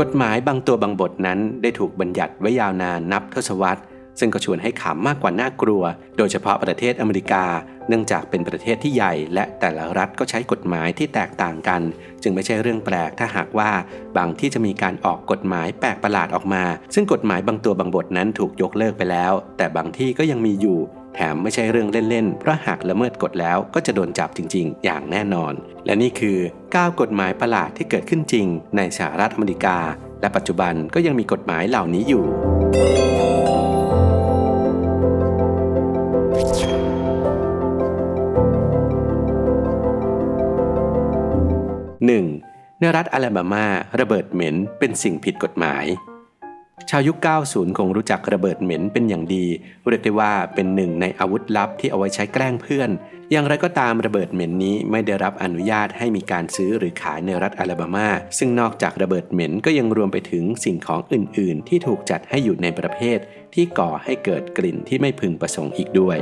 กฎหมายบางตัวบางบทนั้นได้ถูกบัญญัติไว้ยาวนานนับทศวรรษ ซึ่งก็ชวนให้ขำมากกว่าน่ากลัว โดยเฉพาะประเทศอเมริกา เนื่องจากเป็นประเทศที่ใหญ่ และแต่ละรัฐก็ใช้กฎหมายที่แตกต่างกัน จึงไม่ใช่เรื่องแปลกถ้าหากว่าบางที่จะมีการออกกฎหมายแปลกประหลาดออกมา ซึ่งกฎหมายบางตัวบางบทนั้นถูกยกเลิกไปแล้ว แต่บางที่ก็ยังมีอยู่แถมไม่ใช่เรื่องเล่น ๆ เพราะหากละเมิดกฎแล้วก็จะโดนจับจริง ๆ อย่างแน่นอน และนี่คือ 9 กฎหมายประหลาดที่เกิดขึ้นจริง ในสหรัฐอเมริกา และปัจจุบันก็ยังมีกฎหมายเหล่านี้อยู่ 1. ในรัฐอลาบามา ระเบิดเหม็นเป็นสิ่งผิดกฎหมาย ชาวยุค 90 คงรู้จักระเบิดเหม็นเป็นอย่างดี เรียกได้ว่าเป็นหนึ่งในอาวุธลับที่เอาไว้ใช้แกล้งเพื่อน อย่างไรก็ตามระเบิดเหม็นนี้ไม่ได้รับอนุญาตให้มีการซื้อหรือขายในรัฐอลาบามา ซึ่งนอกจากระเบิดเหม็นก็ยังรวมไปถึงสิ่งของอื่น ๆ ที่ถูกจัดให้อยู่ในประเภท ที่ก่อให้เกิดกลิ่นที่ไม่พึงประสงค์อีกด้วย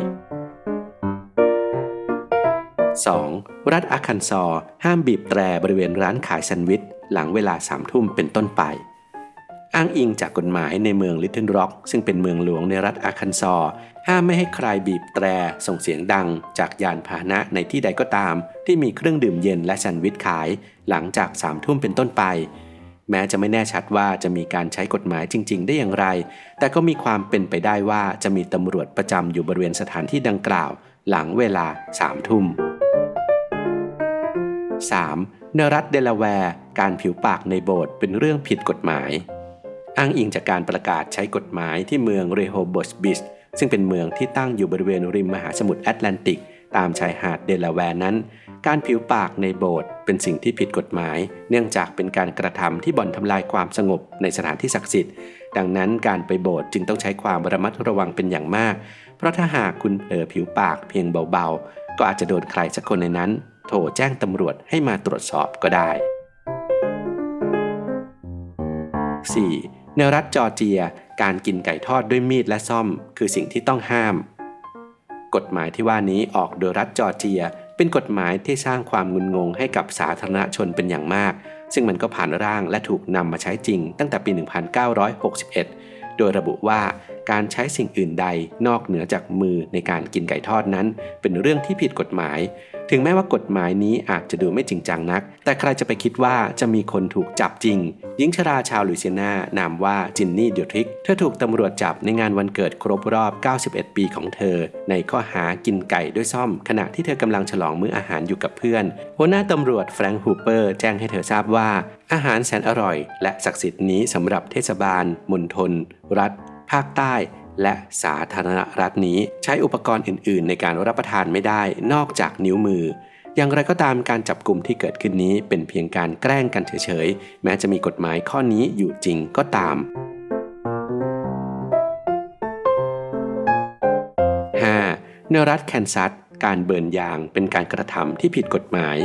2. รัฐอาคันซอ ห้ามบีบแตรบริเวณร้านขายแซนด์วิช หลังเวลาสามทุ่มเป็นต้นไป อ้างอิงจากกฎหมายในเมืองลิตเทิลร็อกซึ่งเป็นเมืองหลวงในรัฐอาคันซอ ห้ามไม่ให้ใครบีบแตรส่งเสียงดัง จากยานพาหนะในที่ใดก็ตาม ที่มีเครื่องดื่มเย็นและแซนด์วิชขาย หลังจากสามทุ่มเป็นต้นไป แม้จะไม่แน่ชัดว่าจะมีการใช้กฎหมายจริง ๆ ได้อย่างไร แต่ก็มีความเป็นไปได้ว่าจะมีตำรวจประจำอยู่บริเวณสถานที่ดังกล่าวหลังเวลาสามทุ่ม 3. ในรัฐเดลาแวร์ การผิวปากในโบสถ์เป็นเรื่องผิดกฎหมาย อ้างอิงจากการประกาศใช้กฎหมายที่เมืองเรโฮโบสบิชซึ่งเป็นเมืองที่ตั้งอยู่บริเวณริมมหาสมุทรแอตแลนติก ตามชายหาดเดลาแวร์นั้น การผิวปากในโบสถ์เป็นสิ่งที่ผิดกฎหมาย เนื่องจากเป็นการกระทำที่บ่อนทำลายความสงบในสถานที่ศักดิ์สิทธิ์ ดังนั้นการไปโบสถ์จึงต้องใช้ความระมัดระวังเป็นอย่างมาก เพราะถ้าหากคุณเผลอผิวปากเพียงเบาๆ ก็อาจจะโดนใครสักคนในนั้น โทรแจ้งตำรวจให้มาตรวจสอบก็ได้ 4. ในรัฐจอร์เจีย การกินไก่ทอดด้วยมีดและซ่อม คือสิ่งที่ต้องห้าม กฎหมายที่ว่านี้ออกโดยรัฐจอร์เจีย เป็นกฎหมายที่สร้างความงุนงงให้กับสาธารณชนเป็นอย่างมาก ซึ่งมันก็ผ่านร่างและถูกนำมาใช้จริง ตั้งแต่ปี 1961 โดยระบุว่าการใช้สิ่งอื่นใดนอกเหนือจากมือในการกินไก่ทอดนั้น เป็นเรื่องที่ผิดกฎหมาย ถึงแม้ว่ากฎหมายนี้อาจจะดูไม่จริงจังนัก แต่ใครจะไปคิดว่าจะมีคนถูกจับจริง หญิงชราชาวลุยเซียนานามว่าจินนี่เดียทริก เธอถูกตำรวจจับในงานวันเกิดครบรอบ 91 ปีของเธอ ในข้อหากินไก่ด้วยซ่อม ขณะที่เธอกำลังฉลองมื้ออาหารอยู่กับเพื่อน หัวหน้าตำรวจแฟรงค์ฮูเปอร์แจ้งให้เธอทราบว่า อาหารแสนอร่อย และศักดิ์สิทธิ์นี้สำหรับเทศบาลมณฑลรัฐ ภาคใต้ และสาธารณรัฐนี้ใช้อุปกรณ์อื่น ๆ ในการรับประทานไม่ได้นอกจากนิ้วมือ อย่างไรก็ตามการจับกลุ่มที่เกิดขึ้นนี้เป็นเพียงการแกล้งกันเฉย ๆ แม้จะมีกฎหมายข้อนี้อยู่จริงก็ตาม 5. ในรัฐแคนซัสการเบิร์นยางเป็นการกระทำที่ผิดกฎหมาย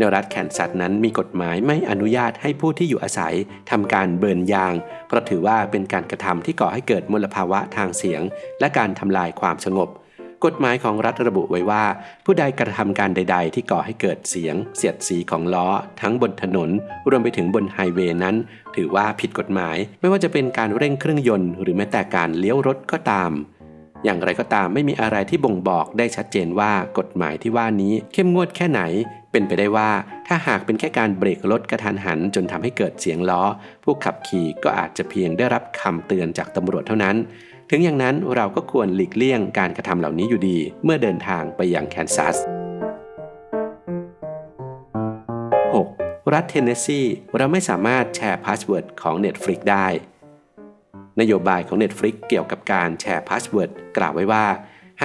ในรัฐแคนซัสนั้นมีกฎหมายไม่อนุญาตให้ผู้ที่อยู่อาศัยทำการเบิร์นยาง เพราะถือว่าเป็นการกระทำที่ก่อให้เกิดมลภาวะทางเสียง และการทำลายความสงบ กฎหมายของรัฐระบุไว้ว่า ผู้ใดกระทำการใด ๆ ที่ก่อให้เกิดเสียง เสียดสีของล้อ ทั้งบนถนน รวมไปถึงบนไฮเวย์นั้น ถือว่าผิดกฎหมาย ไม่ว่าจะเป็นการเร่งเครื่องยนต์ หรือแม้แต่การเลี้ยวรถก็ตามอย่างไรก็ตามไม่มีอะไรที่บ่งบอกได้ชัดเจนว่ากฎหมายที่ว่านี้เข้มงวดแค่ไหน เป็นไปได้ว่าถ้าหากเป็นแค่การเบรกรถกระทันหันจนทำให้เกิดเสียงล้อ ผู้ขับขี่ก็อาจจะเพียงได้รับคำเตือนจากตำรวจเท่านั้น ถึงอย่างนั้นเราก็ควรหลีกเลี่ยงการกระทำเหล่านี้อยู่ดี เมื่อเดินทางไปยังแคนซัส 6. รัฐเทนเนสซีเราไม่สามารถแชร์พาสเวิร์ดของ Netflix ได้ นโยบายของ Netflix เกี่ยวกับการแชร์พาสเวิร์ดกล่าวไว้ว่า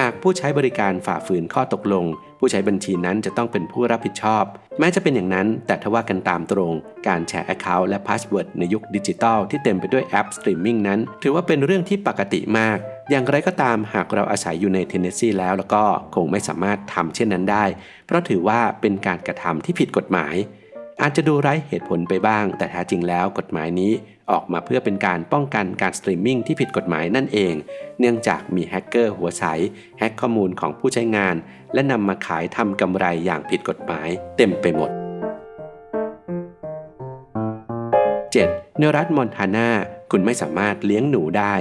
หากผู้ใช้บริการฝ่าฝืนข้อตกลง ผู้ใช้บัญชีนั้นจะต้องเป็นผู้รับผิดชอบ แม้จะเป็นอย่างนั้น แต่ถ้าว่ากันตามตรง การแชร์ Account และ Password ในยุคดิจิทัลที่เต็มไปด้วยแอปสตรีมมิ่งนั้น ถือว่าเป็นเรื่องที่ปกติมาก อย่างไรก็ตามหากเราอาศัยอยู่ในเทนเนสซีแล้วแล้วก็คงไม่สามารถทำเช่นนั้นได้ เพราะถือว่าเป็นการกระทำที่ผิดกฎหมาย อาจจะดูไร้เหตุผลไปบ้าง แต่แท้จริงแล้วกฎหมายนี้ออกมาเพื่อเป็นการป้องกันการสตรีมมิ่งที่ผิดกฎหมายนั่นเอง เนื่องจากมีแฮกเกอร์หัวใสแฮกข้อมูลของผู้ใช้งาน และนำมาขายทำกำไรอย่างผิดกฎหมายเต็มไปหมด 7. ในรัฐมอนทานาคุณไม่สามารถเลี้ยงหนูได้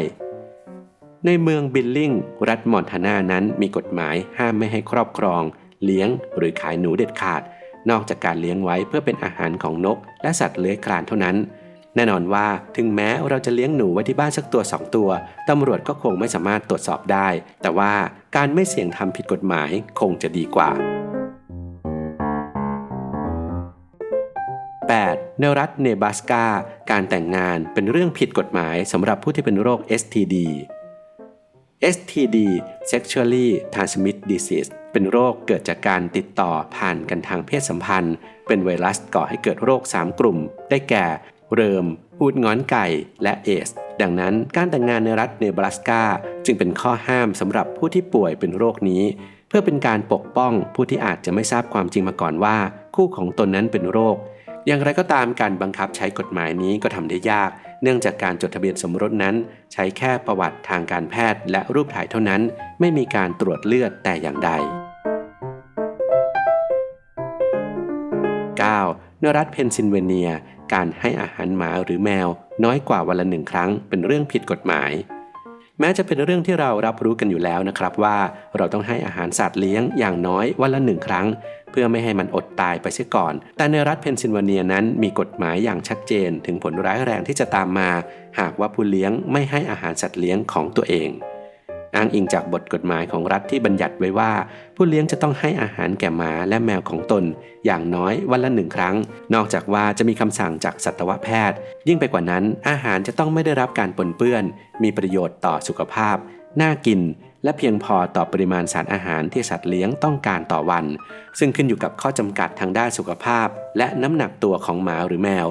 ในเมืองบิลลิงรัฐมอนทานานั้นมีกฎหมายห้ามไม่ให้ครอบครอง เลี้ยงหรือขายหนูเด็ดขาด นอกจากการเลี้ยงไว้เพื่อเป็นอาหารของนก และสัตว์เลื้อยคลานเท่านั้น แน่นอนว่าถึงแม้เราจะเลี้ยงหนูไว้ที่บ้านสักตัวสองตัวตำรวจก็คงไม่สามารถตรวจสอบได้ แต่ว่าการไม่เสี่ยงทำผิดกฎหมายคงจะดีกว่า 8. ในรัฐเนบาสกาการแต่งงานเป็นเรื่องผิดกฎหมายสำหรับผู้ที่เป็นโรค STD STD Sexually Transmitted Disease เป็นโรคเกิดจากการติดต่อผ่านกันทางเพศสัมพันธ์ เป็นไวรัสก่อให้เกิดโรค 3 กลุ่ม ได้แก่ เริมหูดงอนไก่ และเอส ดังนั้นการแต่งงานในรัฐเนบราสกาจึงเป็นข้อห้ามสำหรับผู้ที่ป่วยเป็นโรคนี้ เพื่อเป็นการปกป้องผู้ที่อาจจะไม่ทราบความจริงมาก่อนว่า คู่ของตนนั้นเป็นโรค อย่างไรก็ตามการบังคับใช้กฎหมายนี้ก็ทำได้ยาก เนื่องจากการจดทะเบียนสมรสนั้น ใช้แค่ประวัติทางการแพทย์และรูปถ่ายเท่านั้น ไม่มีการตรวจเลือดแต่อย่างใด 9. ในรัฐเพนซิลเวเนีย การให้อาหารหมาหรือแมว น้อยกว่าวันละหนึ่งครั้ง เป็นเรื่องผิดกฎหมาย แม้จะเป็นเรื่องที่เรารับรู้กันอยู่แล้วนะครับว่า เราต้องให้อาหารสัตว์เลี้ยงอย่างน้อยวันละหนึ่งครั้ง เพื่อไม่ให้มันอดตายไปเสียก่อน แต่ในรัฐเพนซิลเวเนียนั้นมีกฎหมายอย่างชัดเจน ถึงผลร้ายแรงที่จะตามมา หากว่าผู้เลี้ยงไม่ให้อาหารสัตว์เลี้ยงของตัวเอง อ้างอิงจากบทกฎหมายของรัฐที่บัญญัติไว้ว่า ผู้เลี้ยงจะต้องให้อาหารแก่หมาและแมวของตน อย่างน้อยวันละหนึ่งครั้ง นอกจากว่าจะมีคำสั่งจากสัตวแพทย์ ยิ่งไปกว่านั้น อาหารจะต้องไม่ได้รับการปนเปื้อน มีประโยชน์ต่อสุขภาพ น่ากิน และเพียงพอต่อปริมาณสารอาหารที่สัตว์เลี้ยงต้องการต่อวัน ซึ่งขึ้นอยู่กับข้อจำกัดทางด้านสุขภาพ และน้ำหนักตัวของหมาหรือแมว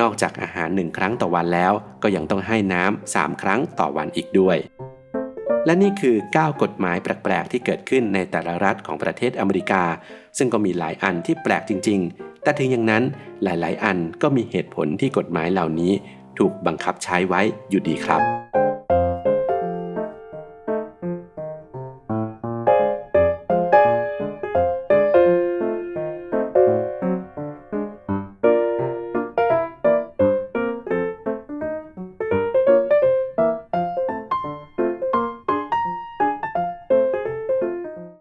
นอกจากอาหารหนึ่งครั้งต่อวันแล้ว ก็ยังต้องให้น้ำสามครั้งต่อวันอีกด้วย และนี่คือ 9 กฎหมายแปลกๆ ที่เกิดขึ้นในแต่ละรัฐของประเทศอเมริกา ซึ่งก็มีหลายอันที่แปลกจริง ๆ แต่ถึงอย่างนั้นหลาย ๆ อันก็มีเหตุผลที่กฎหมายเหล่านี้ ถูกบังคับใช้ไว้อยู่ดีครับ